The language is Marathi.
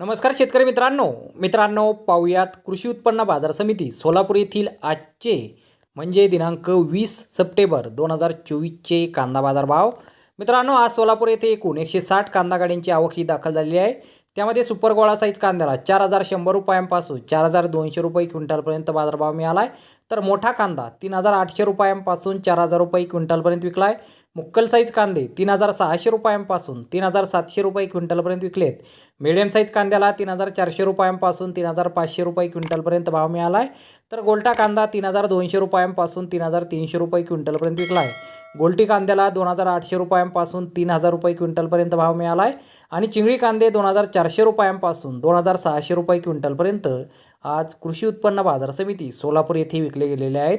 नमस्कार शेतकरी मित्रांनो. मित्रांनो पाहूयात कृषी उत्पन्न बाजार समिती सोलापूर येथील आजचे म्हणजे दिनांक वीस सप्टेंबर दोन हजार चोवीसचे कांदा बाजार भाव मित्रांनो आज सोलापूर येथे एकूण एकशे साठ कांदा गाड्यांची आवक ही दाखल झालेली आहे. त्यामध्ये सुपर गोळा साईज कांद्याला चार हजार शंभर रुपयांपासून चार हजार दोनशे रुपये क्विंटलपर्यंत बाजारभाव मिळाला आहे तर मोठा कांदा तीन हजार आठशे रुपयांपासून चार हजार रुपये क्विंटलपर्यंत विकला आहे मुक्कल साईज कांदे तीन हजार सहाशे रुपयांपासून तीन हजार सातशे रुपये क्विंटलपर्यंत विकलेत. मिडियम साईज कांद्याला तीन हजार चारशे रुपयांपासून तीन हजार पाचशे रुपये क्विंटलपर्यंत भाव मिळाला आहे तर गोल्टा कांदा तीन हजार दोनशे रुपयांपासून तीन हजार तीनशे रुपये क्विंटलपर्यंत विकला आहे गोल्टी कांद्याला दोन हजार आठशे रुपयांपासून तीन हजार रुपये क्विंटलपर्यंत भाव मिळाला आहे आणि चिंगळी कांदे दोन हजार चारशे रुपयांपासून दोन हजार सहाशे रुपये क्विंटलपर्यंत आज कृषी उत्पन्न बाजार समिती सोलापूर येथे विकले गेलेले आहेत.